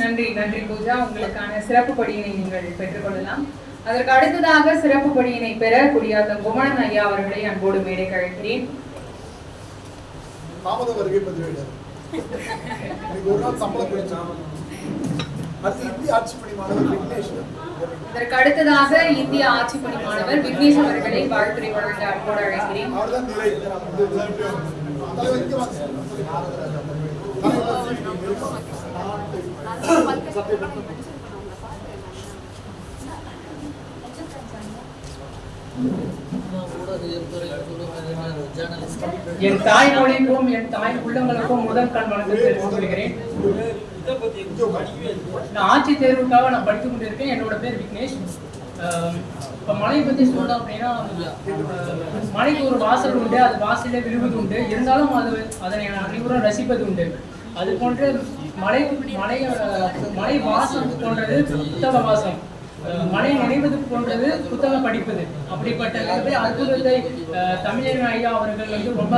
நன்றி நன்றி பூஜா. உங்களுக்கான சிறப்பு படியினை நீங்கள் பெற்றுக்கொள்ளலாம். அதற்கு அடுத்ததாக சிறப்பு படியினை பெற குடியாத்தம் குமணன் ஐயா அவர்களை அன்போடு மேடை அழைக்கிறேன். தாமத வருகை பதிவேடு. எனக்கு ஒரு நாள் சம்பளம் கிடைச்சான் அடுத்து இந்திய ஆட்சி பணி மாணவர் விக்னேஷ். இதற்கு அடுத்ததாக இந்திய ஆட்சிப்பணி மாணவர் விக்னேஷ் அவர்களை வாழ்த்துறை வழங்க அன்போடு அழைக்கிறேன். என் தாய்மொழிக்கும் என் தாய் உள்ளங்களுக்கும் முதல் கண் வணக்கத்தை கொள்கிறேன். நான் ஆட்சி தேர்வுக்காக நான் படித்துக் கொண்டிருக்கேன். என்னோட பேர் விக்னேஷ். இப்போ மலையை பத்தி சொல்லணும் அப்படின்னா மலைக்கு ஒரு வாசல் உண்டு அது வாசலே விழுவது உண்டு. இருந்தாலும் அது அதனை அனைவரும் ரசிப்பது உண்டு. அது போன்று மலை மலை மலை வாசம் போன்றது புத்தக வாசம் மலை நினைவது போன்றது புத்தகம் படிப்பது. அப்படிப்பட்ட அற்புதத்தை ஆஹ் தமிழர் ஐயா அவர்கள் வந்து ரொம்ப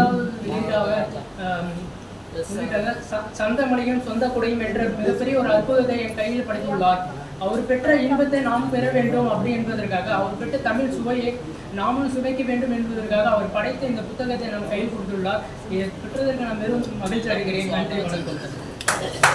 சொல்லிட்டாங்க. ச- சந்த மலையும் சொந்த குடையும் என்ற மிகப்பெரிய ஒரு அற்புதத்தை என் கையில் படைத்துள்ளார். அவர் பெற்ற இன்பத்தை நாம் பெற வேண்டும் அப்படி என்பதற்காக அவர் பெற்ற தமிழ் சுவையை நாமும் சுவைக்க வேண்டும் என்பதற்காக அவர் படைத்த இந்த புத்தகத்தை நாம் கையில் கொடுத்துள்ளார். இதை பெற்றதற்கு நான் பெரும் மகிழ்ச்சி அடைகிறேன். நன்றி வணக்கம்.